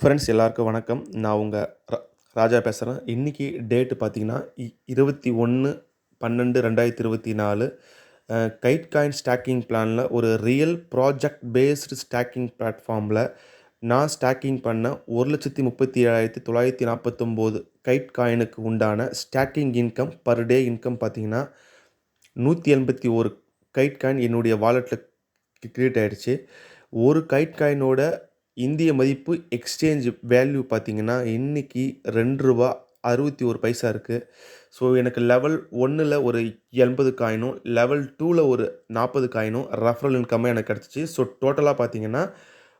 Friends எல்லாருக்கும் வணக்கம். நான் உங்கள் ரா ராஜா பேசுகிறேன் இன்றைக்கி டேட்டு பார்த்தீங்கன்னா இ இருபத்தி ஒன்று பன்னெண்டு ரெண்டாயிரத்தி இருபத்தி நாலு. கைட் காயின் ஸ்டாக்கிங் பிளானில் ஒரு ரியல் ப்ராஜெக்ட் பேஸ்டு ஸ்டாக்கிங் பிளாட்ஃபார்மில் நான் ஸ்டாக்கிங் பண்ண ஒரு லட்சத்தி முப்பத்தி ஏழாயிரத்தி தொள்ளாயிரத்தி நாற்பத்தொம்போது கைட் காயினுக்கு உண்டான staking income per day income பார்த்திங்கன்னா நூற்றி எண்பத்தி ஒரு கைட் காயின் என்னுடைய வாலெட்டில் க்ரியேட் ஆகிடுச்சு ஒரு கைட் காயினோட இந்திய மதிப்பு எக்ஸ்சேஞ்ச் வேல்யூ பார்த்தீங்கன்னா இன்றைக்கி ரெண்டு ரூபா அறுபத்தி ஒரு பைசா இருக்குது ஸோ எனக்கு லெவல் ஒன்றில் ஒரு எண்பது காயினும் லெவல் டூவில் ஒரு நாற்பது காயினும் ரெஃபரல் இன்கம்மாக எனக்கு கிடச்சிச்சு. ஸோ டோட்டலாக பார்த்தீங்கன்னா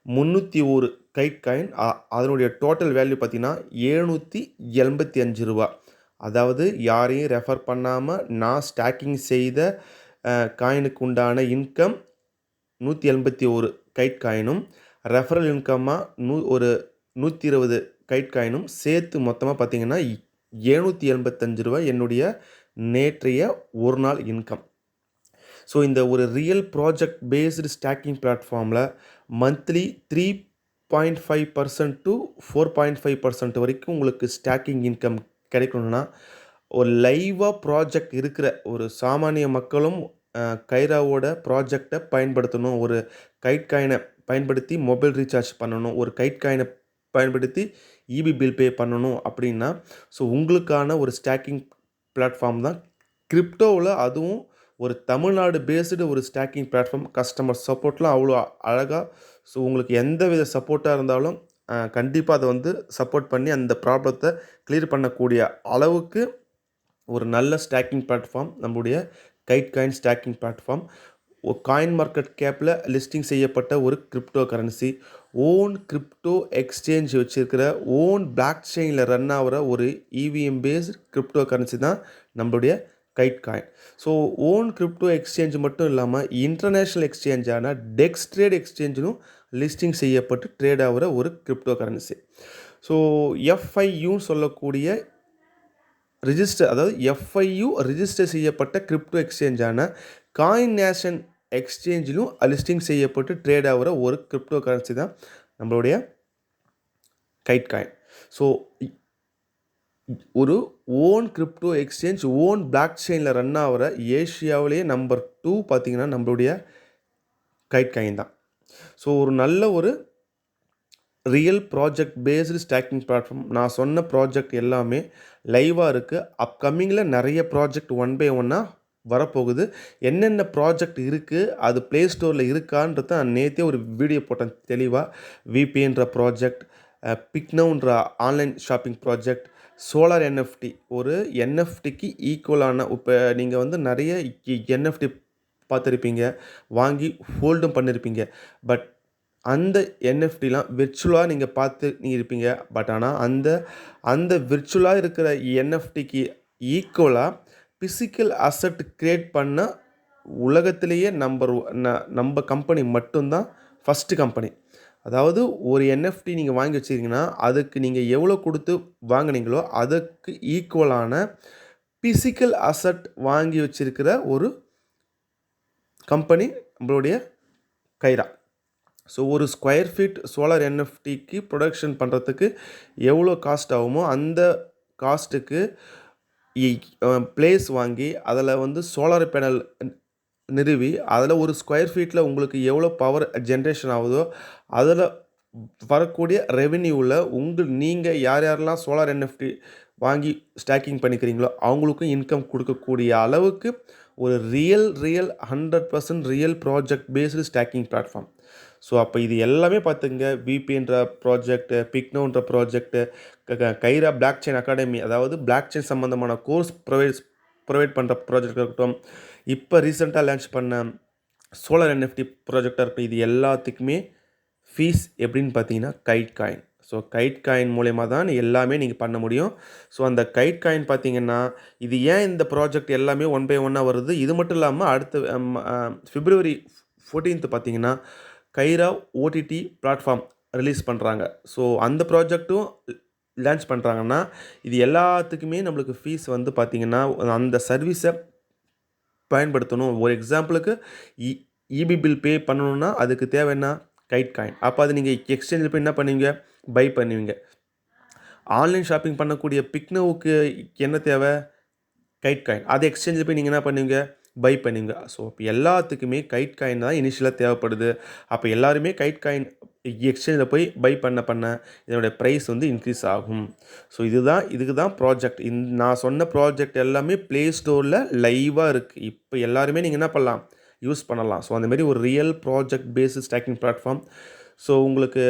முந்நூற்றி ஒரு கைட் காயின் அதனுடைய டோட்டல் வேல்யூ பார்த்தீங்கன்னா எழுநூற்றி எண்பத்தி அஞ்சு ரூபா. அதாவது யாரையும் ரெஃபர் பண்ணாமல் நான் ஸ்டாக்கிங் செய்த காயினுக்கு உண்டான இன்கம் நூற்றி எண்பத்தி ஒரு கைட் காயினும் ரெஃபரல் இன்கம்மாக நூ ஒரு நூற்றி இருபது கைட் காயினும் சேர்த்து மொத்தமாக பார்த்தீங்கன்னா ஏழ்நூற்றி எண்பத்தஞ்சு ரூபா என்னுடைய நேற்றைய ஒரு நாள் இன்கம் ஸோ இந்த ஒரு ரியல் ப்ராஜெக்ட் பேஸ்டு ஸ்டாக்கிங் பிளாட்ஃபார்மில் monthly three point five percent to four point five percent வரைக்கும் உங்களுக்கு ஸ்டாக்கிங் இன்கம் கிடைக்கணும்னா ஒரு லைவாக ப்ராஜெக்ட் இருக்கிற ஒரு சாமானிய மக்களும் கைராவோட ப்ராஜெக்டை பயன்படுத்தணும். ஒரு கைட் காயினை பயன்படுத்தி மொபைல் ரீசார்ஜ் பண்ணணும் ஒரு கைட் காயினை பயன்படுத்தி இபி பில் பே பண்ணணும் அப்படின்னா ஸோ உங்களுக்கான ஒரு ஸ்டாக்கிங் பிளாட்ஃபார்ம் தான். கிரிப்டோவில் அதுவும் ஒரு தமிழ்நாடு பேஸ்டு ஒரு ஸ்டாக்கிங் பிளாட்ஃபார்ம். கஸ்டமர் சப்போர்ட்லாம் அவ்வளோ அழகாக ஸோ உங்களுக்கு எந்த வித சப்போர்ட்டாக இருந்தாலும் கண்டிப்பாக அதை வந்து சப்போர்ட் பண்ணி அந்த ப்ராப்ளத்தை கிளியர் பண்ணக்கூடிய அளவுக்கு ஒரு நல்ல ஸ்டாக்கிங் பிளாட்ஃபார்ம் நம்முடைய Kite coin staking platform. Coin market கேப்பில் லிஸ்டிங் செய்யப்பட்ட ஒரு crypto currency own crypto exchange வச்சுருக்கிற ஓன் பிளாக் செயினில் ரன் ஆகிற ஒரு இவிஎம் பேஸ்ட் கிரிப்டோ கரன்சி தான் நம்மளுடைய Kite coin so own crypto exchange மட்டும் இல்லாமல் இன்டர்நேஷ்னல் எக்ஸ்சேஞ்சான டெக்ஸ் ட்ரேட் எக்ஸ்சேஞ்சிலும் லிஸ்டிங் செய்யப்பட்டு ட்ரேட் ஆகிற ஒரு கிரிப்டோ கரன்சி ஸோ எஃப்ஐயூன்னு சொல்லக்கூடிய ரிஜிஸ்டர் அதாவது எஃப்ஐயு ரிஜிஸ்டர் செய்யப்பட்ட கிரிப்டோ எக்ஸ்சேஞ்சான காயின் நேஷன் எக்ஸ்சேஞ்சிலும் லிஸ்டிங் செய்யப்பட்டு ட்ரேட் ஆகிற ஒரு கிரிப்டோ கரன்சி தான் நம்மளுடைய கைட் காயின் ஸோ ஒரு own crypto exchange own block செயினில் ரன் ஆகிற ஏஷியாவிலேயே நம்பர் டூ பார்த்திங்கன்னா நம்மளுடைய கைட் காயின் தான். ஸோ ஒரு நல்ல ஒரு real project based staking platform நான் சொன்ன ப்ராஜெக்ட் எல்லாமே லைவாக இருக்குது அப்கமிங்கில் நிறைய ப்ராஜெக்ட் ஒன் பை ஒன்னாக வரப்போகுது. என்னென்ன ப்ராஜெக்ட் இருக்குது அது ப்ளே ஸ்டோரில் இருக்கான்றத நான் நேற்றே ஒரு வீடியோ போட்டேன் தெளிவாக விபிஎன்ற project பிக்னவுன்ற online shopping project solar NFT ஒரு என்எஃப்டிக்கு ஈக்குவலான இப்போ நீங்கள் வந்து நிறைய என்எஃப்டி பார்த்துருப்பீங்க வாங்கி ஹோல்டும் பண்ணியிருப்பீங்க பட் அந்த என்எஃப்டிலாம் விர்ச்சுவலாக நீங்கள் பார்த்து நீங்கள் இருப்பீங்க பட் ஆனால் அந்த அந்த விர்ச்சுவலாக இருக்கிற என்எஃப்டிக்கு ஈக்குவலாக ஃபிசிக்கல் அசட் க்ரியேட் பண்ண உலகத்திலேயே நம்பர் நம்ம கம்பெனி மட்டும்தான் ஃபஸ்ட்டு கம்பெனி அதாவது ஒரு என்எஃப்டி நீங்கள் வாங்கி வச்சுருக்கீங்கன்னா அதுக்கு நீங்கள் எவ்வளோ கொடுத்து வாங்கினீங்களோ அதுக்கு ஈக்குவலான ஃபிசிக்கல் அசட் வாங்கி வச்சுருக்கிற ஒரு கம்பெனி நம்மளுடைய கைரா. ஸோ ஒரு ஸ்கொயர் ஃபீட் சோலார் என்எஃப்டிக்கு ப்ரொடக்ஷன் பண்ணுறதுக்கு எவ்வளோ காஸ்ட் ஆகுமோ அந்த காஸ்ட்டுக்கு பிளேஸ் வாங்கி அதில் வந்து சோலார் பேனல் நிறுவி அதில் ஒரு ஸ்கொயர் ஃபீட்டில் உங்களுக்கு எவ்வளோ பவர் ஜென்ரேஷன் ஆகுதோ அதில் வரக்கூடிய ரெவென்யூவில் உங்கள் நீங்கள் யார் யாரெல்லாம் சோலார் என்எஃப்டி வாங்கி ஸ்டாக்கிங் பண்ணிக்கிறீங்களோ அவங்களுக்கும் இன்கம் கொடுக்கக்கூடிய அளவுக்கு ஒரு real real hundred percent real project based staking platform so அப்போ இது எல்லாமே பார்த்துங்க விபின்ற ப்ராஜெக்ட்டு பிக்னோன்ற project Khaira block chain academy அதாவது பிளாக் செயின் சம்மந்தமான கோர்ஸ் ப்ரொவைட் ப்ரொவைட் பண்ணுற ப்ராஜெக்ட் இருக்கட்டும். இப்போ ரீசெண்டாக லான்ச் பண்ண சோலார் என்எஃப்டி ப்ராஜெக்டாக இருக்கட்டும் இது எல்லாத்துக்குமே ஃபீஸ் எப்படின்னு பார்த்தீங்கன்னா Kite coin so Kite coin மூலயமா தான் எல்லாமே நீங்கள் பண்ண முடியும். ஸோ அந்த கைட் காயின் பார்த்தீங்கன்னா இது ஏன் இந்த ப்ராஜெக்ட் எல்லாமே ஒன் பை ஒன்னாக வருது? இது மட்டும் இல்லாமல் அடுத்த ஃபிப்ரவரி ஃபோர்டீன்த்து பார்த்தீங்கன்னா கைரா ஓடிடி பிளாட்ஃபார்ம் ரிலீஸ் பண்ணுறாங்க ஸோ அந்த ப்ராஜெக்ட்டும் லான்ச் பண்ணுறாங்கன்னா இது எல்லாத்துக்குமே நம்மளுக்கு ஃபீஸ் வந்து பார்த்திங்கன்னா அந்த சர்வீஸை பயன்படுத்தணும். ஒரு எக்ஸாம்பிளுக்கு இ இபி பில் பே பண்ணணுன்னா அதுக்கு தேவைன்னா கைட் காயின் அப்போ அது நீங்கள் எக்ஸ்சேஞ்சில் போய் என்ன பண்ணுவீங்க? பை பண்ணுவீங்க. ஆன்லைன் ஷாப்பிங் பண்ணக்கூடிய பிக்னோவுக்கு என்ன தேவை? கைட் காயின் அது எக்ஸ்சேஞ்சில் போய் நீங்கள் என்ன பண்ணுவீங்க? பை பண்ணுங்க. ஸோ இப்போ எல்லாத்துக்குமே கைட் காயின் தான் இனிஷியலாக தேவைப்படுது. அப்போ எல்லாருமே கைட் காயின் எக்ஸ்சேஞ்சில் போய் பை பண்ண பண்ண இதனுடைய ப்ரைஸ் வந்து இன்க்ரீஸ் ஆகும். ஸோ இதுதான் இதுக்கு தான் ப்ராஜெக்ட் இந் நான் சொன்ன ப்ராஜெக்ட் எல்லாமே ப்ளே ஸ்டோரில் லைவாக இருக்குது இப்போ எல்லாருமே நீங்கள் என்ன பண்ணலாம்? யூஸ் பண்ணலாம். ஸோ அந்தமாரி ஒரு real project based staking platform so உங்களுக்கு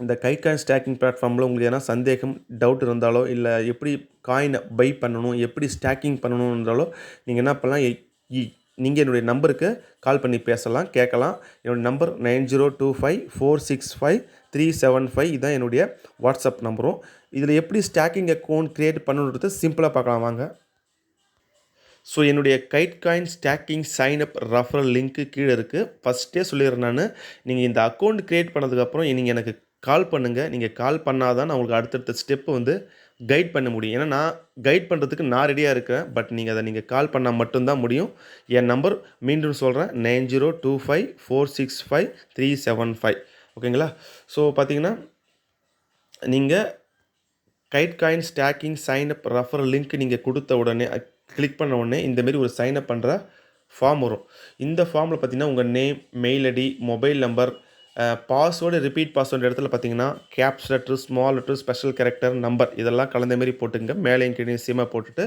இந்த கை காயின் ஸ்டாக்கிங் பிளாட்ஃபார்மில் உங்களுக்கு எதனா சந்தேகம் டவுட் இருந்தாலோ இல்லை எப்படி காயினை பை பண்ணணும் எப்படி ஸ்டாக்கிங் பண்ணணும் இருந்தாலோ நீங்கள் என்ன பண்ணலாம்? நீங்கள் என்னுடைய நம்பருக்கு கால் பண்ணி பேசலாம் கேட்கலாம். என்னுடைய number nine zero two five four six five three seven five இதுதான் என்னுடைய வாட்ஸ்அப் நம்பரும். இதில் எப்படி ஸ்டாக்கிங் அக்கௌண்ட் க்ரியேட் பண்ணணுன்றது சிம்பிளாக பார்க்கலாம் வாங்க. ஸோ என்னுடைய Kite coin staking sign up referral link கீழே இருக்குது ஃபஸ்ட்டே சொல்லிடுறேன் நான். நீங்கள் இந்த அக்கௌண்ட் க்ரியேட் பண்ணதுக்கப்புறம் நீங்கள் எனக்கு கால் பண்ணுங்கள் நீங்கள் கால் பண்ணால் தான் நான் உங்களுக்கு அடுத்தடுத்த ஸ்டெப்பு வந்து கைட் பண்ண முடியும். ஏன்னா நான் கைட் பண்ணுறதுக்கு நான் ரெடியாக இருக்கிறேன். பட் நீங்கள் அதை நீங்கள் கால் பண்ணால் மட்டும்தான் முடியும். என் நம்பர் மீண்டும் சொல்கிறேன் nine zero two five four six five three seven five. ஓகேங்களா? ஸோ பார்த்தீங்கன்னா நீங்கள் Kite coin staking sign up refer link நீங்கள் கொடுத்த உடனே கிளிக் பண்ண உடனே இந்தமாரி ஒரு சைன் அப் பண்ணுற ஃபார்ம் வரும். இந்த ஃபார்மில் பார்த்தீங்கன்னா உங்கள் name mail ID mobile number password repeat password இடத்துல பார்த்தீங்கன்னா caps letter small letter special character number இதெல்லாம் கலந்த மாரி போட்டுங்க. மேலேயும் கீழே சீமாக போட்டுட்டு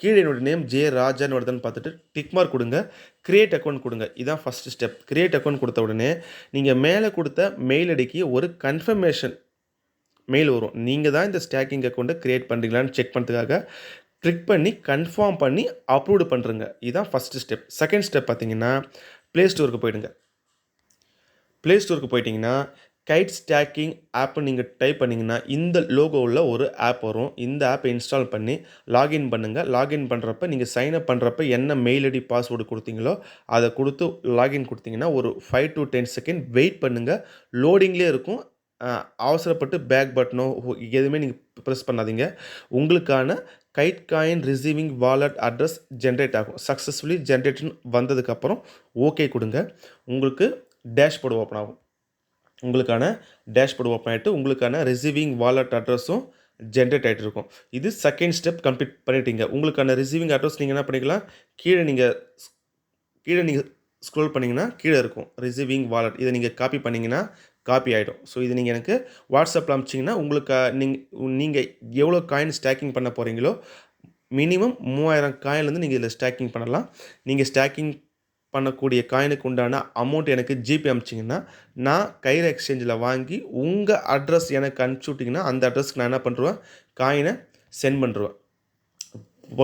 கீழே என்னோடய நேம் ஜே ராஜன் வருதுன்னு பார்த்துட்டு டிக் மார்க் கொடுங்க. க்ரியேட் அக்கௌண்ட் கொடுங்க. இதான் ஃபஸ்ட்டு ஸ்டெப் கிரியேட் அக்கௌண்ட் கொடுத்த உடனே நீங்கள் மேலே கொடுத்த மெயில் ஐடிக்கு ஒரு கன்ஃபர்மேஷன் மெயில் வரும். நீங்கள் தான் இந்த ஸ்டாக்கிங் அக்கௌண்ட்டை க்ரியேட் பண்ணுறீங்களான்னு செக் பண்ணுறதுக்காக கிளிக் பண்ணி கன்ஃபார்ம் பண்ணி அப்லோடு பண்ணுறங்க இதுதான் ஃபஸ்ட்டு ஸ்டெப் செகண்ட் ஸ்டெப் பார்த்தீங்கன்னா ப்ளே ஸ்டோருக்கு போயிடுங்க. ப்ளே ஸ்டோருக்கு போயிட்டிங்கன்னா கைட் ஸ்டாக்கிங் ஆப்பை நீங்கள் டைப் பண்ணிங்கன்னா இந்த லோகோவில் ஒரு ஆப் வரும். இந்த ஆப்பை இன்ஸ்டால் பண்ணி லாகின் பண்ணுங்கள் லாகின் பண்ணுறப்ப நீங்கள் சைன் அப் பண்ணுறப்ப என்ன மெயில் ஐடி பாஸ்வேர்டு கொடுத்தீங்களோ அதை கொடுத்து லாகின் கொடுத்தீங்கன்னா ஒரு five to ten second wait பண்ணுங்கள் லோடிங்லேயே இருக்கும். அவசரப்பட்டு பேக் பட்டனோ எதுவுமே நீங்கள் ப்ரெஸ் பண்ணாதீங்க. உங்களுக்கான Kite coin receiving wallet address generate ஆகும். சக்ஸஸ்ஃபுல்லி ஜென்ரேட்னு வந்ததுக்கப்புறம் ஓகே கொடுங்க. உங்களுக்கு டேஷ்போர்டு ஓப்பன் ஆகும். உங்களுக்கான டேஷ்போர்டு ஓப்பன் ஆகிட்டு உங்களுக்கான ரிசீவிங் வாலெட் அட்ரஸும் ஜென்ரேட் ஆகிட்டு இருக்கும். இது செகண்ட் ஸ்டெப் கம்ப்ளீட் பண்ணிட்டீங்க. உங்களுக்கான ரிசீவிங் அட்ரஸ் நீங்கள் என்ன பண்ணிக்கலாம்? கீழே நீங்கள் கீழே நீங்கள் ஸ்க்ரோல் பண்ணிங்கன்னா கீழே இருக்கும். ரிசீவிங் வாலெட் இதை நீங்கள் காப்பி பண்ணிங்கன்னா காப்பி ஆகிடும் ஸோ இது நீங்கள் எனக்கு வாட்ஸ்அப்பில் அனுப்பிச்சிங்கன்னா உங்களுக்கு நீங்கள் நீங்கள் எவ்வளோ காயின் ஸ்டாக்கிங் பண்ண போகிறீங்களோ மினிமம் மூவாயிரம் காயின்லேருந்து நீங்கள் இதில் ஸ்டாக்கிங் பண்ணலாம். நீங்கள் ஸ்டாக்கிங் பண்ணக்கூடிய காயினுக்கு உண்டான அமௌண்ட் எனக்கு ஜிபே அனுப்பிச்சிங்கன்னா நான் கயிறு எக்ஸ்சேஞ்சில் வாங்கி உங்கள் அட்ரஸ் எனக்கு அனுப்பிச்சி விட்டிங்கன்னா அந்த அட்ரஸ்க்கு நான் என்ன பண்ணுறேன் காயினை சென்ட் பண்ணுறேன்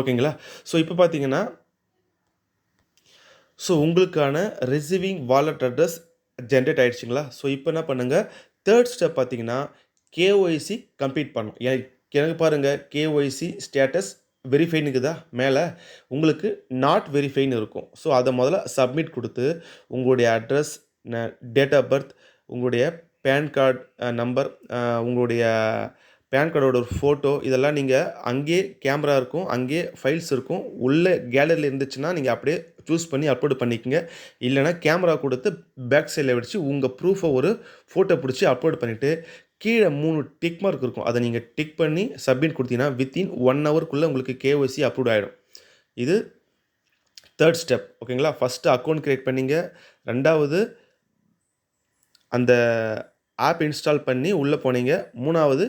ஓகேங்களா? ஸோ இப்போ பார்த்தீங்கன்னா ஸோ உங்களுக்கான ரிசீவிங் வாலெட் அட்ரஸ் ஜென்ரேட் ஆகிடுச்சிங்களா ஸோ இப்போ என்ன பண்ணுங்கள் தேர்ட் ஸ்டெப் பார்த்தீங்கன்னா கேஒய்சி கம்ப்ளீட் பண்ணும். எனக்கு பாருங்கள் கேஒய்சி ஸ்டேட்டஸ் வெரிஃபைனுக்குதா இருக்குதா மேலே உங்களுக்கு நாட் வெரிஃபைன்னு இருக்கும். ஸோ அதை முதல்ல சப்மிட் கொடுத்து உங்களுடைய அட்ரஸ் டேட் ஆஃப் பர்த் உங்களுடைய பேன் கார்டு நம்பர் உங்களுடைய பேன் கார்டோட ஒரு ஃபோட்டோ இதெல்லாம் நீங்கள் அங்கேயே கேமரா இருக்கும் அங்கேயே ஃபைல்ஸ் இருக்கும். உள்ளே கேலரியில் இருந்துச்சுன்னா நீங்கள் அப்படியே சூஸ் பண்ணி அப்லோடு பண்ணிக்கோங்க. இல்லைனா கேமரா கொடுத்து பேக் சைடில் வச்சு உங்கள் ப்ரூஃபை ஒரு ஃபோட்டோ பிடிச்சி அப்லோட் பண்ணிவிட்டு கீழே மூணு டிக் மார்க் இருக்கும். அதை நீங்கள் டிக் பண்ணி சப்மிட் கொடுத்தீங்கன்னா வித்தின் ஒன் ஹவருக்குள்ளே உங்களுக்கு கேஒய்சி அப்ரூவ் ஆகிடும் இது தேர்ட் ஸ்டெப் ஓகேங்களா ஃபஸ்ட்டு அக்கௌண்ட் க்ரியேட் பண்ணிங்க. ரெண்டாவது அந்த ஆப் இன்ஸ்டால் பண்ணி உள்ளே போனீங்க. மூணாவது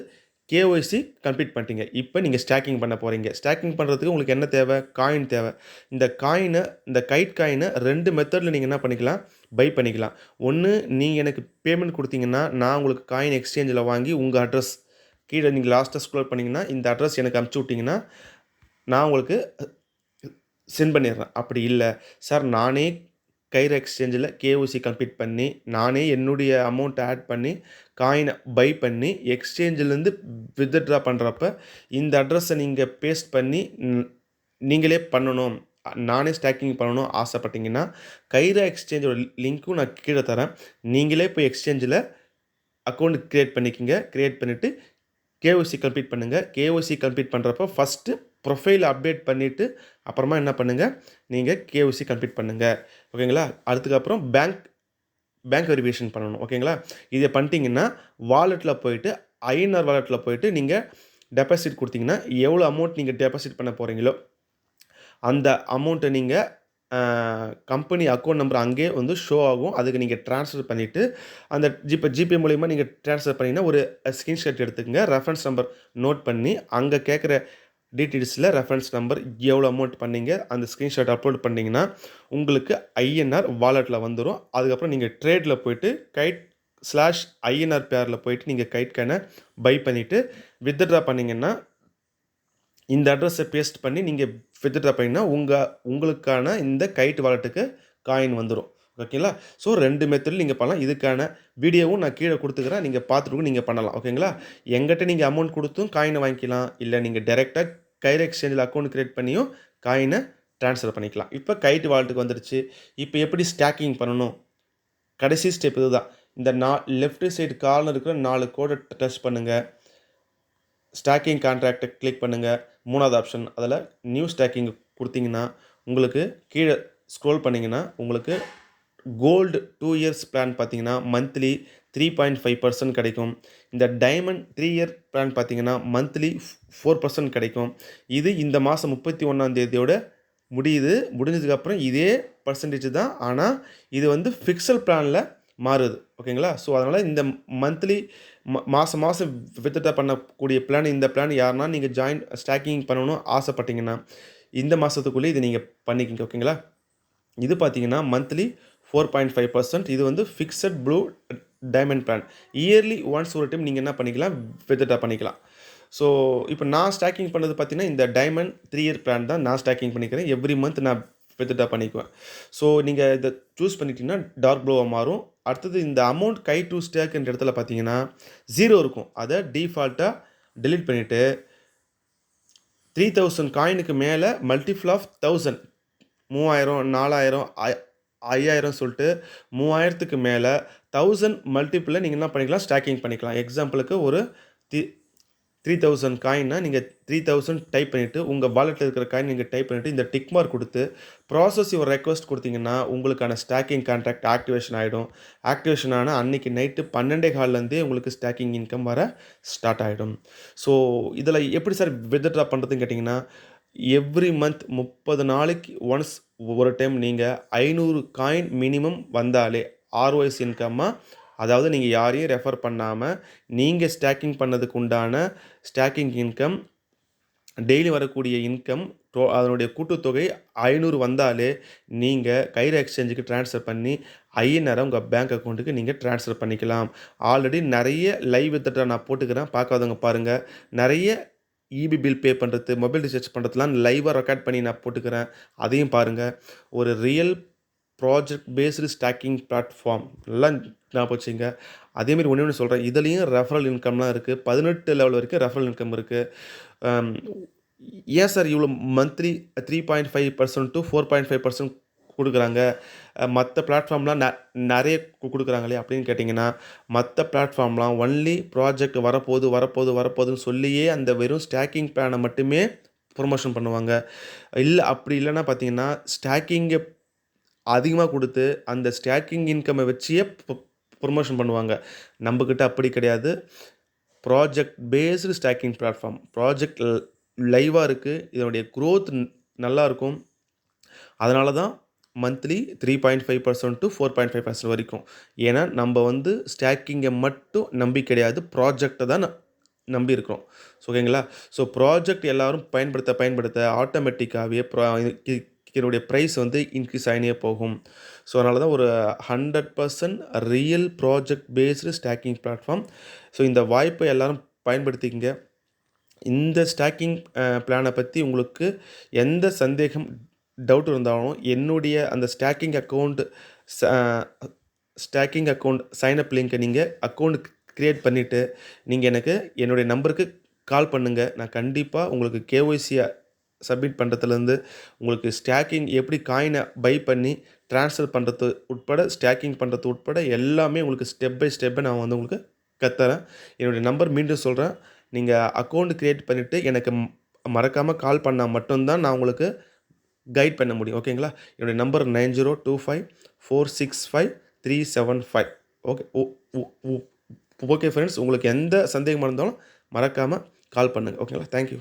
கேஒய்சி கம்ப்ளீட் பண்ணிட்டீங்க. இப்போ நீங்கள் ஸ்டாக்கிங் பண்ண போகிறீங்க ஸ்டாக்கிங் பண்ணுறதுக்கு உங்களுக்கு என்ன தேவை? காயின் தேவை. இந்த காயினை இந்த கைட் காயினை ரெண்டு மெத்தடில் நீங்கள் என்ன பண்ணிக்கலாம்? பை பண்ணிக்கலாம். ஒன்று நீங்கள் எனக்கு பேமெண்ட் கொடுத்தீங்கன்னா நான் உங்களுக்கு காயின் எக்ஸ்சேஞ்சில் வாங்கி உங்கள் அட்ரஸ் கீழே நீங்கள் லாஸ்ட்டாக ஸ்க்ரோல் பண்ணிங்கன்னா இந்த அட்ரஸ் எனக்கு அனுப்பிச்சி விட்டிங்கன்னா நான் உங்களுக்கு சென்ட் பண்ணிடுறேன். அப்படி இல்லை. சார் நானே கயிறு எக்ஸ்சேஞ்சில் கேஓசி கம்ப்ளீட் பண்ணி நானே என்னுடைய அமௌண்ட்டை ஆட் பண்ணி காயினை பை பண்ணி எக்ஸ்சேஞ்சிலேருந்து வித்ட்ரா பண்ணுறப்ப இந்த அட்ரஸை நீங்கள் பேஸ்ட் பண்ணி நீங்களே பண்ணணும். நானே ஸ்டாக்கிங் பண்ணணும் ஆசைப்பட்டீங்கன்னா கைரா எக்ஸ்சேஞ்சோட லிங்க்கும் நான் கீழே தரேன். நீங்களே போய் எக்ஸ்சேஞ்சில் அக்கௌண்ட் க்ரியேட் பண்ணிக்கோங்க. க்ரியேட் பண்ணிவிட்டு கேஓசி கம்ப்ளீட் பண்ணுங்கள் கேஓசி கம்ப்ளீட் பண்ணுறப்போ ஃபஸ்ட்டு ப்ரொஃபைல் அப்டேட் பண்ணிவிட்டு அப்புறமா என்ன பண்ணுங்கள் நீங்கள் கேஓசி கம்ப்ளீட் பண்ணுங்கள் ஓகேங்களா அதுக்கப்புறம் பேங்க் பேங்க் வெரிஃபிகேஷன் பண்ணணும். ஓகேங்களா இதை பண்ணிட்டீங்கன்னா வாலெட்டில் போயிட்டு ஐஎன்ஆர் வாலெட்டில் போயிட்டு நீங்கள் டெபாசிட் கொடுத்தீங்கன்னா எவ்வளோ அமௌண்ட் நீங்கள் டெபாசிட் பண்ண போகிறீங்களோ அந்த அமௌண்ட்டை நீங்கள் கம்பெனி அக்கௌண்ட் நம்பர் அங்கேயே வந்து ஷோ ஆகும். அதுக்கு நீங்கள் ட்ரான்ஸ்ஃபர் பண்ணிவிட்டு அந்த ஜிபே ஜிபே மூலிமா நீங்கள் ட்ரான்ஸ்ஃபர் பண்ணிங்கன்னா ஒரு ஸ்க்ரீன்ஷாட் எடுத்துக்கங்க. ரெஃபரன்ஸ் நம்பர் நோட் பண்ணி அங்கே கேட்குற டீட்டெயில்ஸில் ரெஃபரன்ஸ் நம்பர் எவ்வளோ அமௌண்ட் பண்ணீங்க அந்த ஸ்க்ரீன்ஷாட் அப்லோட் பண்ணிங்கன்னா உங்களுக்கு ஐஎன்ஆர் வாலெட்டில் வந்துடும் அதுக்கப்புறம் நீங்கள் ட்ரேடில் போயிட்டு கைட் ஸ்லாஷ் ஐஎன்ஆர் பேரில் போயிட்டு நீங்கள் கைட் கேனை பை பண்ணிவிட்டு வித்ட்ரா பண்ணிங்கன்னா இந்த அட்ரஸை பேஸ்ட் பண்ணி நீங்கள் வித்ட்ரா பண்ணிங்கன்னா உங்கள் உங்களுக்கான இந்த கைட் வாலெட்டுக்கு காயின் வந்துடும் ஓகேங்களா ஸோ ரெண்டு மெத்தடில் நீங்கள் பண்ணலாம். இதுக்கான வீடியோவும் நான் கீழே கொடுத்துக்கிறேன். நீங்கள் பார்த்துட்டு நீங்கள் பண்ணலாம். ஓகேங்களா எங்கிட்ட நீங்கள் அமௌண்ட் கொடுத்தும் காயினை வாங்கிக்கலாம். இல்லை நீங்கள் டேரெக்டாக கைர் எக்ஸ்சேஞ்சில் அக்கௌண்ட் க்ரியேட் பண்ணியும் காயினை ட்ரான்ஸ்ஃபர் பண்ணிக்கலாம். இப்போ கைட் வாலெட்டுக்கு வந்துடுச்சு இப்போ எப்படி ஸ்டாக்கிங் பண்ணணும்? கடைசி ஸ்டெப் இது தான். இந்த நா லெஃப்ட் சைடு காலில் இருக்கிற நாலு கோடை டச் பண்ணுங்கள் ஸ்டாக்கிங் கான்ட்ராக்டை கிளிக் பண்ணுங்கள் மூணாவது ஆப்ஷன் அதில் நியூ ஸ்டாக்கிங் கொடுத்தீங்கன்னா உங்களுக்கு கீழே ஸ்க்ரோல் பண்ணிங்கன்னா உங்களுக்கு கோல்டு டூ இயர்ஸ் பிளான் பார்த்தீங்கன்னா monthly three point five percent கிடைக்கும். இந்த டைமண்ட் த்ரீ இயர் பிளான் பார்த்தீங்கன்னா மந்த்லி ஃபோர் பர்சன்ட் கிடைக்கும். இது இந்த மாதம் முப்பத்தி ஒன்றாந்தேதியோட முடியுது. முடிஞ்சதுக்கப்புறம் இதே பர்சன்டேஜ் தான். ஆனால் இது வந்து ஃபிக்ஸல் பிளானில் மாறுது. ஓகேங்களா? ஸோ அதனால் இந்த மந்த்லி மாதம் மாதம் வித்ட்ரா பண்ணக்கூடிய பிளான் இந்த பிளான் யாருன்னா நீங்கள் ஜாயின் ஸ்டாக்கிங் பண்ணணும் ஆசைப்பட்டீங்கன்னா இந்த மாதத்துக்குள்ளே இது நீங்கள் பண்ணிக்கிங்க. ஓகேங்களா? இது பார்த்தீங்கன்னா monthly four point five percent இது வந்து fixed blue diamond plan yearly once ஒரு டைம் நீங்கள் என்ன பண்ணிக்கலாம் வித்ட்ரா பண்ணிக்கலாம். ஸோ இப்போ நான் ஸ்டாக்கிங் பண்ணது பார்த்தீங்கன்னா இந்த டைமண்ட் த்ரீ இயர் பிளான் தான் நான் ஸ்டாக்கிங் பண்ணிக்கிறேன். எவ்ரி மந்த் நான் வித்ட்ரா பண்ணிக்குவேன். ஸோ நீங்கள் இதை சூஸ் பண்ணிட்டீங்கன்னா டார்க் ப்ளூவாக மாறும். அடுத்தது இந்த அமௌண்ட் கை டு ஸ்டேக்ன்ற இடத்துல பார்த்தீங்கன்னா ஜீரோ இருக்கும். அதை டீஃபால்ட்டாக டெலிட் பண்ணிவிட்டு த்ரீ தௌசண்ட் காயினுக்கு மேலே மல்டிஃபிள் ஆஃப் தௌசண்ட் மூவாயிரம் நாலாயிரம் ஐ- ஐயாயிரம் சொல்லிட்டு மூவாயிரத்துக்கு மேலே தௌசண்ட் மல்டிப்பிளில் நீங்கள் என்ன பண்ணிக்கலாம்? ஸ்டாக்கிங் பண்ணிக்கலாம். எக்ஸாம்பிளுக்கு ஒரு தி த்ரீ தௌசண்ட் காயின்னா நீங்கள் த்ரீ தௌசண்ட் டைப் பண்ணிவிட்டு உங்கள் வாலெட்டில் இருக்கிற காயின் நீங்கள் டைப் பண்ணிவிட்டு இந்த டிக் மார்க் கொடுத்து ப்ராசஸ் ஒரு ரெக்வஸ்ட் கொடுத்தீங்கன்னா உங்களுக்கான ஸ்டாக்கிங் கான்ட்ராக்ட் ஆக்டிவேஷன் ஆகிடும் ஆக்டிவேஷன் ஆனால் அன்றைக்கி நைட்டு பன்னெண்டே கால்லேருந்தே உங்களுக்கு ஸ்டாக்கிங் இன்கம் வர ஸ்டார்ட் ஆகிடும் ஸோ இதில் எப்படி சார் வித்ட்ரா பண்ணுறதுன்னு கேட்டிங்கன்னா எவ்ரி மந்த் முப்பது நாளைக்கு ஒன்ஸ் ஒரு டைம் நீங்கள் ஐநூறு காயின் மினிமம் வந்தாலே ஆர்ஒய்ஸ் இன்கம்மாக அதாவது நீங்கள் யாரையும் ரெஃபர் பண்ணாமல் நீங்கள் ஸ்டாக்கிங் பண்ணதுக்கு உண்டான ஸ்டாக்கிங் இன்கம் டெய்லி வரக்கூடிய இன்கம் டோ அதனுடைய கூட்டுத்தொகை ஐநூறு வந்தாலே நீங்கள் கயிறு எக்ஸ்சேஞ்சுக்கு ட்ரான்ஸ்ஃபர் பண்ணி ஐஎன்ஆரை உங்கள் பேங்க் அக்கௌண்ட்டுக்கு நீங்கள் ட்ரான்ஸ்ஃபர் பண்ணிக்கலாம். ஆல்ரெடி நிறைய லைவ் வித்ட்ரா நான் போட்டுக்கிறேன். பார்க்காதவங்க பாருங்கள் நிறைய இபி பில் பே பண்ணுறது மொபைல் ரீசார்ஜ் பண்ணுறதுலாம் லைவாக ரெக்கார்ட் பண்ணி நான் போட்டுக்கிறேன். அதையும் பாருங்கள் ஒரு real project based staking platform நல்லா ஞாபகம் வச்சுங்க. அதேமாரி ஒன்று ஒன்று சொல்கிறேன் இதுலேயும் ரெஃபரல் இன்கம்லாம் இருக்குது பதினெட்டு லெவல் வரைக்கும் ரெஃபரல் இன்கம் இருக்குது ஏன் சார் இவ்வளோ monthly three point five percent to four point five percent கொடுக்குறாங்க? மற்ற பிளாட்ஃபார்ம்லாம் ந நிறைய கொடுக்குறாங்க கொடுக்குறாங்களே அப்படின்னு கேட்டிங்கன்னா மற்ற பிளாட்ஃபார்ம்லாம் ஒன்லி ப்ராஜெக்ட் வரப்போகுது வரப்போகுது வரப்போகுதுன்னு சொல்லியே அந்த வெறும் ஸ்டாக்கிங் பிளானை மட்டுமே ப்ரொமோஷன் பண்ணுவாங்க. இல்லை அப்படி இல்லைன்னா பார்த்தீங்கன்னா ஸ்டாக்கிங்கை அதிகமாக கொடுத்து அந்த ஸ்டாக்கிங் இன்கம்மை வச்சியே ப்ரொமோஷன் பண்ணுவாங்க. நம்மக்கிட்ட அப்படி கிடையாது. Project based staking platform project லைவாக இருக்குது இதனுடைய க்ரோத் நல்லா இருக்கும். அதனால தான் monthly three point five percent to four point five percent வரைக்கும். ஏன்னா நம்ம வந்து ஸ்டாக்கிங்கை மட்டும் நம்பி கிடையாது. ப்ராஜெக்டை தான் நம்பி இருக்கிறோம். ஸோ ஓகேங்களா ஸோ ப்ராஜெக்ட் எல்லாரும் பயன்படுத்த பயன்படுத்த ஆட்டோமேட்டிக்காகவே ப்ரா இதனுடைய ப்ரைஸ் வந்து இன்க்ரீஸ் ஆகினே போகும். ஸோ அதனால தான் ஒரு hundred percent real project based staking platform so இந்த வாய்ப்பை எல்லோரும் பயன்படுத்திக்கங்க. இந்த ஸ்டாக்கிங் பிளானை பற்றி உங்களுக்கு எந்த சந்தேகம் டவுட் இருந்தாலும் என்னுடைய அந்த staking account staking account sign up லிங்க்கை நீங்கள் அக்கௌண்ட் க்ரியேட் பண்ணிவிட்டு நீங்கள் எனக்கு என்னுடைய நம்பருக்கு கால் பண்ணுங்கள் நான் கண்டிப்பாக உங்களுக்கு கேஒய்சியை சப்மிட் பண்ணுறதுலேருந்து உங்களுக்கு ஸ்டாக்கிங் எப்படி காயினை பை பண்ணி ட்ரான்ஸ்ஃபர் பண்ணுறது உட்பட ஸ்டாக்கிங் பண்ணுறது உட்பட எல்லாமே உங்களுக்கு ஸ்டெப் பை ஸ்டெப்பை நான் வந்து உங்களுக்கு கத்துறேன். என்னுடைய நம்பர் மீண்டும் சொல்கிறேன் நீங்கள் அக்கௌண்ட் க்ரியேட் பண்ணிவிட்டு எனக்கு மறக்காமல் கால் பண்ணால் மட்டும்தான் நான் உங்களுக்கு கைட் பண்ண முடியும். ஓகேங்களா என்னுடைய number nine zero two five four six five three seven five. Okay okay friends உங்களுக்கு எந்த சந்தேகமாக இருந்தாலும் மறக்காமல் கால் பண்ணுங்கள் ஓகேங்களா தேங்க்யூ